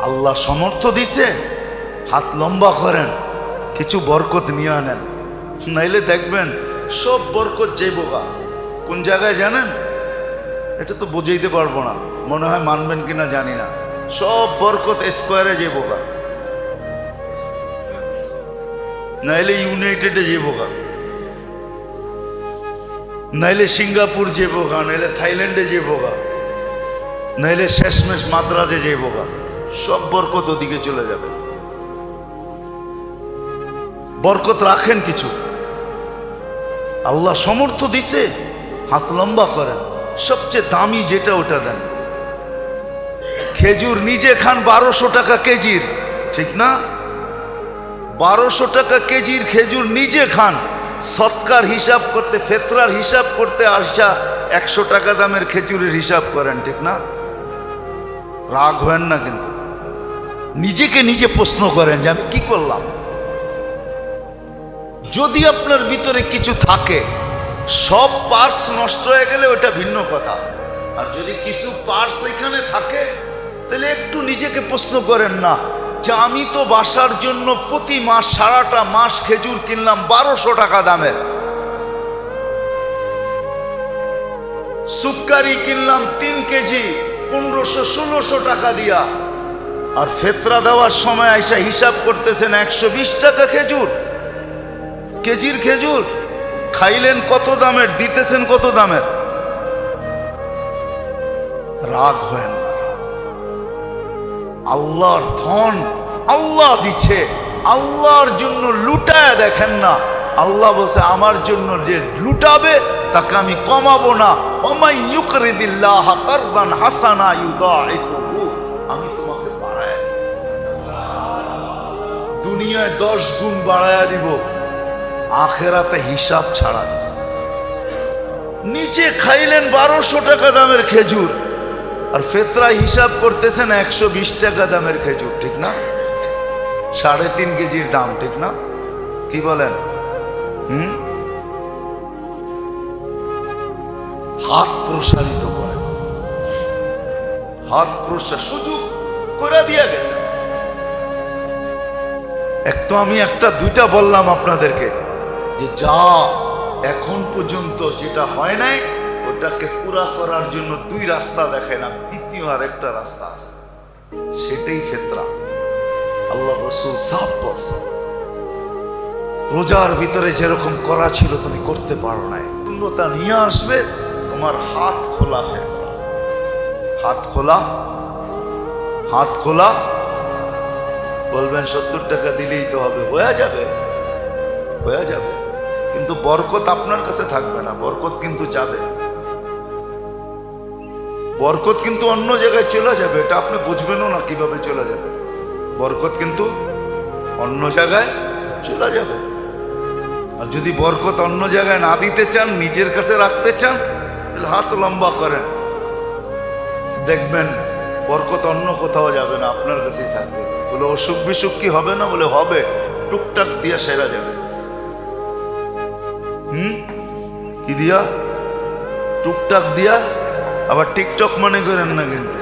আল্লাহ সমর্থ দিছে, হাত লম্বা করেন, কিছু বরকত নিয়ে আনেন। নাইলে দেখবেন সব বরকত যে বোকা। কোন জায়গায় জানেন? এটা তো বুঝাইতে পারব না। মনে হয় মানবেন কিনা জানি না। সব বরকত স্কোয়ারে যে বোকা। নাইলে ইউনাইটেডে যে বোকা। নাইলে সিঙ্গাপুর যে বোকা, নাইলে থাইল্যান্ডে যে বোকা। নাইলে শেষমেশ মাদ্রাজে যে বোকা। সব বরকত ওদিকে চলে যাবে। বরকত রাখেন কিছু। আল্লাহ সমর্থ দিছে, হাত লম্বা করেন। সবচেয়ে দামি যেটা ওটা দেন। খেজুর নিজে খান বারোশো টাকা কেজির। ঠিক না? বারোশো টাকা কেজির খেজুর নিজে খান। সৎকার হিসাব করতে, ফেতরার হিসাব করতে আসা একশো টাকা দামের খেজুরের হিসাব করেন, ঠিক না? রাগ হয় না কিন্তু। নিজেকে নিজে প্রশ্ন করেন যে আমি কি করলাম? যদি আপনার ভিতরে কিছু থাকে, সব পার্স নষ্ট হয়ে গেলে ওটা ভিন্ন কথা। আর যদি কিছু পার্স এখানে থাকে, তাহলে একটু নিজেকে প্রশ্ন করেন না, যে আমি তো বাসার জন্য প্রতি মাস সারাটা মাস খেজুর কিনলাম বারোশো টাকা দামের। সুক্কারি কিনলাম তিন কেজি, পনেরোশো, ষোলোশো টাকা দিয়া। আর ফেতরা দেওয়ার সময় আইসা হিসাব করতেছেন একশো বিশ টাকা খেজুর। কেজির খেজুর। খাইলেন কত দামের, দিতেছেন কত দামের? রাগ হয় না। আল্লাহর ধন আল্লাহ দিচ্ছে, আল্লাহর জন্য লুটায় দেখেন না। আল্লাহ বলছে, আমার জন্য যে লুটাবে, তাকে আমি কমাবো না। ওমাই ইউকরিদিল্লাহ কারদান হাসানা ইউদাইফুহু। দুনিয়ায় দশ গুণ বাড়ায়া দিব, আখেরাতে হিসাব ছাড়া দিব। নিচে খাইলেন বারোশো টাকা দামের খেজুর, আর ফেতরা হিসাব করতেছেন একশো বিশ টাকা দামের খেজুর, ঠিক না? সাড়ে তিন কেজির দাম, ঠিক না? কি বলেন? হুম? হাত প্রসারিত করে হাত প্রসার সুযোগ করে দিয়া গেছে এক তো আমি একটা, দুইটা বললাম আপনাদেরকে যে যা এখন পর্যন্ত যেটা হয় নাই, ওটাকে পুরা করার জন্য দুই রাস্তা দেখাইলাম দ্বিতীয় আর একটা রাস্তা আছে। সেটাই ফেতরা। আল্লাহ রসুল সাফ বলছে, রোজার ভিতরে যেরকম করা ছিল তুমি করতে পারো নাই। পূর্ণতা নিয়ে আসবে, তোমার হাত খোলা ফেতরা। হাত খোলা হাত খোলা বলবেন, সত্তর টাকা দিলেই তো হবে। হয়ে যাবে। হয়ে যাবে। কিন্তু বরকত আপনার কাছে থাকবে না। বরকত কিন্তু যাবে। বরকত কিন্তু অন্য জায়গায় চলে যাবে। এটা আপনি বুঝবেনও না কীভাবে চলে যাবে। বরকত কিন্তু অন্য জায়গায় চলে যাবে। আর যদি বরকত অন্য জায়গায় না দিতে চান, নিজের কাছে রাখতে চান, তাহলে হাত লম্বা করেন। দেখবেন, বরকত অন্য কোথাও যাবে না, আপনার কাছেই থাকবে। বলে অসুখ বিসুখ কি হবে না? বলে, হবে। টুকটাক দিয়া সেরা যাবে। হুম? কি দিয়া? টুকটাক দিয়া? আবার টিকটক মনে করেন না কিন্তু।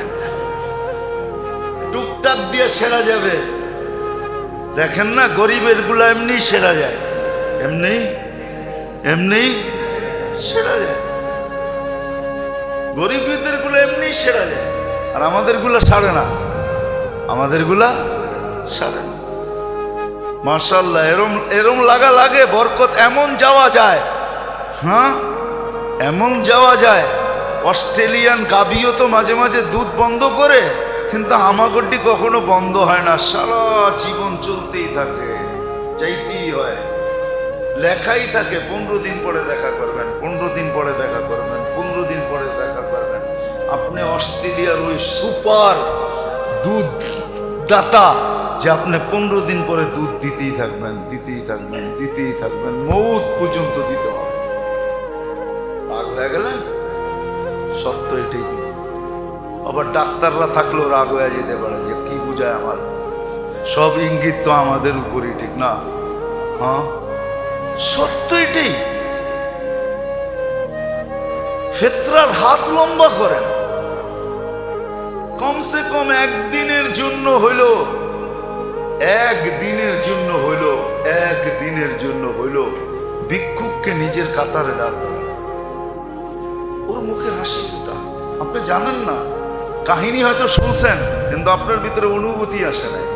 টুকটাক দিয়ে সেরা যাবে। দেখেন না, গরিবেরগুলা এমনি সেরা যায়। এমনি? এমনি? সেরা যায়। গরিবদেরগুলো এমনি সেরা যায়। আর আমাদেরগুলা সারে না। আমাদেরগুলা সারে না মার্শাল্লাহ এরম এরম লাগা লাগে, বরকত এমন যাওয়া যায় হ্যাঁ? এমন যাওয়া যায়, অস্ট্রেলিয়ান গাবিও তো মাঝে মাঝে দুধ বন্ধ করে, কিন্তু হামাগড্ডি কখনো বন্ধ হয় না, সারা জীবন চলতেই থাকে চাইতেই হয়। লেখাই থাকে, পনেরো দিন পরে দেখা করবেন, পনেরো দিন পরে দেখা করবেন, পনেরো দিন পরে দেখা করবেন। আপনি অস্ট্রেলিয়ার ওই সুপার দুধ দাতা যে আপনি পনেরো দিন পরে দুধ দিতেই থাকবেন দিতেই থাকবেন দিতেই থাকবেন, মৌত পর্যন্ত দিতে হবে। রাগ হয়ে গেলেন সত্য এটাই কিন্তু আবার ডাক্তাররা থাকলেও রাগ হয়ে যেতে পারে যে কি বুঝায় আমার। সব ইঙ্গিত তো আমাদের উপরই, ঠিক না? হ্যাঁ? সত্য এটাই। ফেতরার হাত লম্বা করেন। কমসে কম একদিনের জন্য হইল একদিনের জন্য হইল, একদিনের জন্য হইল ভিক্ষুককে নিজের কাতারে দাঁড়। ওর মুখে হাসি ফুটা। আপনি জানেন না, কাহিনী হয়তো শুনছেন, কিন্তু আপনার ভিতরে অনুভূতি আসে নাই।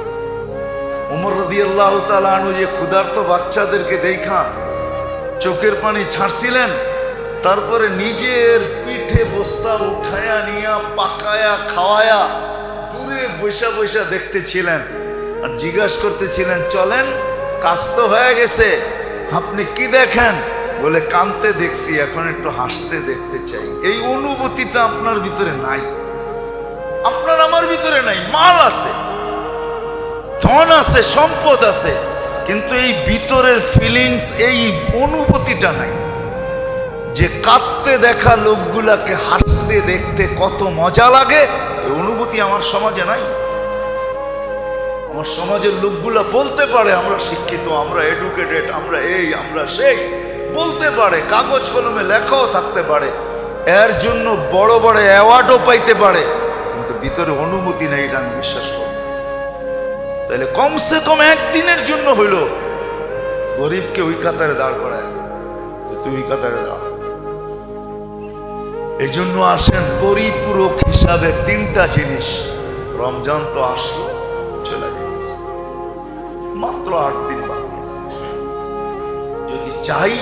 উমর রদি আল্লাহ তালু যে ক্ষুধার্ত বাচ্চাদেরকে দেখা, চোখের পানি ছাড়ছিলেন, তারপরে নিজের পিঠে বস্তা উঠায়া নিয়া, পাকায়া, খাওয়ায়া, দূরে বৈশা বৈশা দেখতেছিলেন। আর জিজ্ঞাসা করতেছিলেন, চলেন, কাজ তো হয়ে গেছে, আপনি কি দেখেন? বলে, কানতে দেখছি, এখন একটু হাসতে দেখতে চাই। এই অনুভূতিটা আপনার ভিতরে নাই। আপনার আমার ভিতরে নাই, মাল আছে, ধন আছে, সম্পদ আছে, কিন্তু এই ভিতরের ফিলিংস এই অনুভূতিটা নাই। যে কাঁদতে দেখা লোকগুলাকে হাসতে দেখতে কত মজা লাগে, এই অনুভূতি আমার সমাজে নাই। আমার সমাজের লোকগুলা বলতে পারে, আমরা শিক্ষিত, আমরা এডুকেটেড আমরা এই, আমরা সেই। বলতে পারে, কাগজ কলমে লেখাও থাকতে পারে। এর জন্য বড় বড় অ্যাওয়ার্ডও পাইতে পারে। কিন্তু ভিতরে অনুমতি নেই এটা আমি বিশ্বাস করি তাহলে কমসে কম একদিনের জন্য হইল। গরিবকে ওই কাতারে দাঁড় করায়। তুই ওই কাতারে দাঁড়া এই জন্য আসেন পরিপূরক হিসাবে তিনটা জিনিস। রমজান তো আসলো। আট দিন বাকি যদি চাই